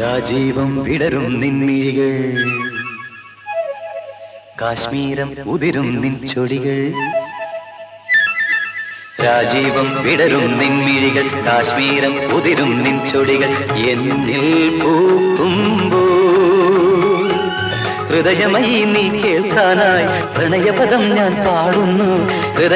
രാജീവം വിടരും നിൻമിഴികൾ. കാശ്മീരം ഉതിരും നിൻ ചൊടികൾ രാജീവം വിടരും നിൻമിഴികൾ. കാശ്മീരം ഉതിരും നിൻ ചൊടികൾ എന്നിൽ പൂക്കുമ്പോ ഹൃദയമായി നീ കേൾക്കാനായി പ്രണയപദം ഞാൻ പാടുന്നു. ഹൃദയ